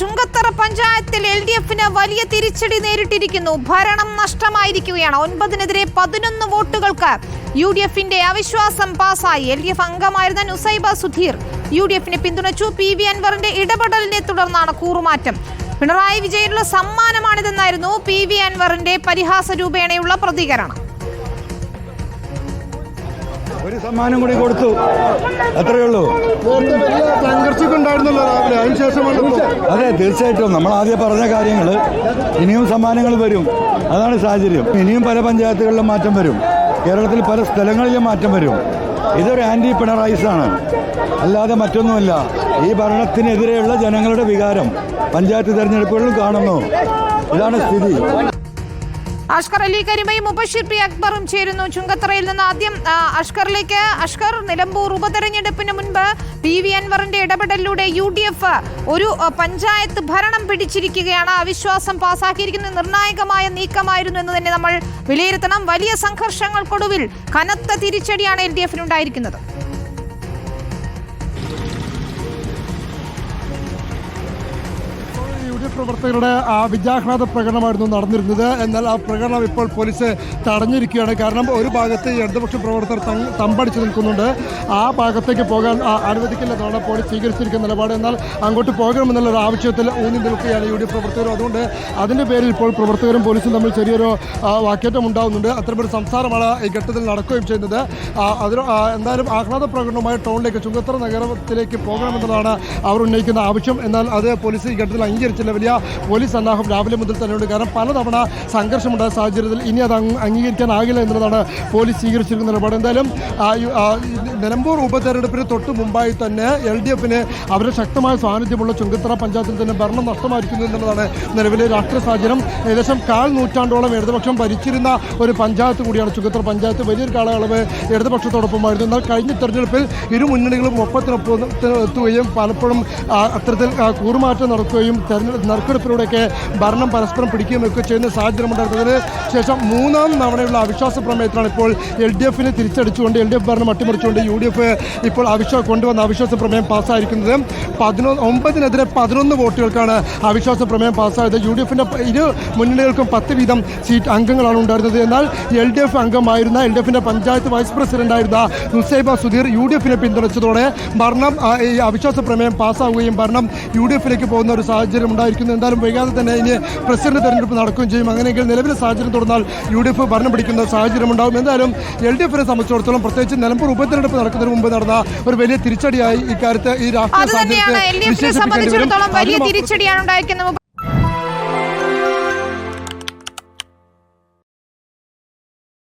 ചുങ്കത്തറ പഞ്ചായത്തിൽ L D എഫിന് വലിയ തിരിച്ചടി നേരിട്ടിരിക്കുന്നു. ഭരണം നഷ്ടമായിരിക്കുകയാണ്. ഒൻപതിനെതിരെ പതിനൊന്ന് വോട്ടുകൾക്ക് യു ഡി എഫിന്റെ അവിശ്വാസം പാസായി. എൽ ഡി എഫ് അംഗമായിരുന്ന നുസൈബ സുധീർ യു ഡി എഫിനെ പിന്തുണച്ചു. പി വി അൻവറിന്റെ ഇടപെടലിനെ തുടർന്നാണ് കൂറുമാറ്റം. പിണറായി വിജയനുള്ള സമ്മാനമാണിതെന്നായിരുന്നു പി വി അൻവറിന്റെ പരിഹാസ രൂപേണയുള്ള പ്രതികരണം. ഒരു സമ്മാനം കൂടി കൊടുത്തു. അത്രയേ ഉള്ളൂ. അതെ തീർച്ചയായിട്ടും. നമ്മൾ ആദ്യം പറഞ്ഞ കാര്യങ്ങൾ ഇനിയും സമ്മാനങ്ങൾ വരും. അതാണ് സാഹചര്യം. ഇനിയും പല പഞ്ചായത്തുകളിലും മാറ്റം വരും. കേരളത്തിൽ പല സ്ഥലങ്ങളിലും മാറ്റം വരും. ഇതൊരു ആന്റി പിണറായിസ് ആണ്. അല്ലാതെ മറ്റൊന്നുമല്ല. ഈ ഭരണത്തിനെതിരെയുള്ള ജനങ്ങളുടെ വികാരം പഞ്ചായത്ത് തെരഞ്ഞെടുപ്പുകളിലും കാണുന്നു. ഇതാണ് സ്ഥിതി. അഷ്കർ അലി കരിമയും മുബഷിർ പി അക്ബറും ചേരുന്നു. ചുങ്കത്തറയിൽ നിന്ന് ആദ്യം അഷ്കറിലേക്ക് അഷ്കർ നിലമ്പൂർ ഉപതെരഞ്ഞെടുപ്പിന് മുൻപ് പി വി അൻവറിന്റെ ഇടപെടലിലൂടെ യു ഡി എഫ് ഒരു പഞ്ചായത്ത് ഭരണം പിടിച്ചിരിക്കുകയാണ്. അവിശ്വാസം പാസാക്കിയിരിക്കുന്ന നിർണായകമായ നീക്കമായിരുന്നു എന്ന് തന്നെ നമ്മൾ വിലയിരുത്തണം. വലിയ സംഘർഷങ്ങൾക്കൊടുവിൽ കനത്ത തിരിച്ചടിയാണ് എൽ ഡി എഫിനുണ്ടായിരിക്കുന്നത്. പ്രവർത്തകരുടെ ആ പ്രകടനമായിരുന്നു നടന്നിരുന്നത്. എന്നാൽ ആ പ്രകടനം ഇപ്പോൾ പോലീസ് തടഞ്ഞിരിക്കുകയാണ്. കാരണം ഒരു ഭാഗത്ത് ഇടതുപക്ഷ പ്രവർത്തകർ തമ്പടിച്ച് നിൽക്കുന്നുണ്ട്. ആ ഭാഗത്തേക്ക് പോകാൻ അനുവദിക്കില്ലെന്നാണ് പോലീസ് സ്വീകരിച്ചിരിക്കുന്ന നിലപാട്. എന്നാൽ അങ്ങോട്ട് പോകണമെന്നുള്ള ഒരു ആവശ്യത്തിൽ ഊന്നി നിൽക്കുകയാണ് യു ഡി എഫ് പ്രവർത്തകർ അതുകൊണ്ട് അതിന്റെ പേരിൽ ഇപ്പോൾ പ്രവർത്തകരും പോലീസും തമ്മിൽ ചെറിയൊരു വാക്കേറ്റം ഉണ്ടാകുന്നുണ്ട് അത്തരമൊരു സംസാരമാണ് ഈ ഘട്ടത്തിൽ നടക്കുകയും ചെയ്യുന്നത്. അതിൽ എന്തായാലും ആഹ്ലാദ പ്രകടനവുമായി ടൗണിലേക്ക് ചുങ്കത്തറ നഗരത്തിലേക്ക് പോകണമെന്നതാണ് അവർ ഉന്നയിക്കുന്ന ആവശ്യം. എന്നാൽ അത് പോലീസ് ഈ ഘട്ടത്തിൽ അംഗീകരിച്ചില്ല. വലിയ പോലീസ് സന്നാഹം രാവിലെ മുതൽ തന്നെയുണ്ട് കാരണം പലതവണ സംഘർഷമുണ്ടായ സാഹചര്യത്തിൽ ഇനി അത് അംഗ- അംഗീകരിക്കാനാകില്ല എന്നുള്ളതാണ് പോലീസ് സ്വീകരിച്ചിരിക്കുന്ന നിലപാട്. എന്തായാലും നിലമ്പൂർ ഉപതെരഞ്ഞെടുപ്പിന് തൊട്ട് മുമ്പായി തന്നെ എൽ ഡി എഫിന് അവരുടെ ശക്തമായ സാന്നിധ്യമുള്ള ചുങ്കത്തറ പഞ്ചായത്തിൽ തന്നെ ഭരണം നഷ്ടമായിരിക്കുന്നു എന്നുള്ളതാണ് നിലവിലെ രാഷ്ട്രീയ സാഹചര്യം. ഏകദേശം കാൽ നൂറ്റാണ്ടോളം ഇടതുപക്ഷം ഭരിച്ചിരുന്ന ഒരു പഞ്ചായത്ത് കൂടിയാണ് ചുങ്കത്തറ പഞ്ചായത്ത്. വലിയൊരു കാലയളവ് ഇടതുപക്ഷത്തോടൊപ്പമായിരുന്നു. എന്നാൽ കഴിഞ്ഞ തെരഞ്ഞെടുപ്പിൽ ഇരു മുന്നണികളും ഒപ്പത്തിനൊപ്പം എത്തുകയും പലപ്പോഴും അത്തരത്തിൽ കൂറുമാറ്റം നടക്കുകയും തെരഞ്ഞെടുപ്പ് നറുക്കെടുപ്പിലൂടെയൊക്കെ ഭരണം പരസ്പരം പിടിക്കുകയും ഒക്കെ ചെയ്യുന്ന സാഹചര്യം ഉണ്ടായിരുന്നതിന് ശേഷം മൂന്നാം തവണയുള്ള അവിശ്വാസ പ്രമേയത്തിലാണ് ഇപ്പോൾ എൽ ഡി എഫിനെ തിരിച്ചടിച്ചുകൊണ്ട് എൽ ഡി എഫ് ഭരണം അട്ടിമറിച്ചുകൊണ്ട് യു ഡി എഫ് ഇപ്പോൾ അവിശ്വാസം കൊണ്ടുവന്ന അവിശ്വാസ പ്രമേയം പാസ്സായിരിക്കുന്നത്. പതിനൊന്ന് ഒമ്പതിനെതിരെ പതിനൊന്ന് വോട്ടുകൾക്കാണ് അവിശ്വാസ പ്രമേയം പാസ്സായത്. യു ഡി എഫിന്റെ ഇരു മുന്നണികൾക്കും പത്ത് വീതം സീറ്റ് അംഗങ്ങളാണ് ഉണ്ടായിരുന്നത്. എന്നാൽ എൽ ഡി എഫ് അംഗമായിരുന്ന എൽ ഡി എഫിന്റെ പഞ്ചായത്ത് വൈസ് പ്രസിഡന്റായിരുന്ന നുസൈബ സുധീർ യു ഡി എഫിനെ പിന്തുണച്ചതോടെ ഭരണം ഈ അവിശ്വാസ പ്രമേയം പാസ്സാവുകയും ഭരണം യു ഡി എഫിലേക്ക് പോകുന്ന ഒരു സാഹചര്യം ഉണ്ടായിരിക്കുന്നു എന്തായാലും വൈകാതെ തന്നെ ഇനി പ്രസിഡന്റ് തെരഞ്ഞെടുപ്പ് നടക്കുകയും ചെയ്യും. അങ്ങനെയെങ്കിൽ നിലവിലെ സാഹചര്യം തുടർന്നാൽ യു ഡി എഫ് ഭരണം പിടിക്കുന്ന സാഹചര്യം ഉണ്ടാകും എന്തായാലും എൽ ഡി എഫിനെ സംബന്ധിച്ചിടത്തോളം പ്രത്യേകിച്ച് നിലമ്പൂർ ഉപതെരഞ്ഞെടുപ്പ് നടക്കുന്നതിന് മുമ്പ് നടന്ന ഒരു വലിയ തിരിച്ചടിയായി ഇക്കാര്യത്തെ ഈ രാഷ്ട്രീയ വിശേഷിപ്പിക്കേണ്ടി വരും.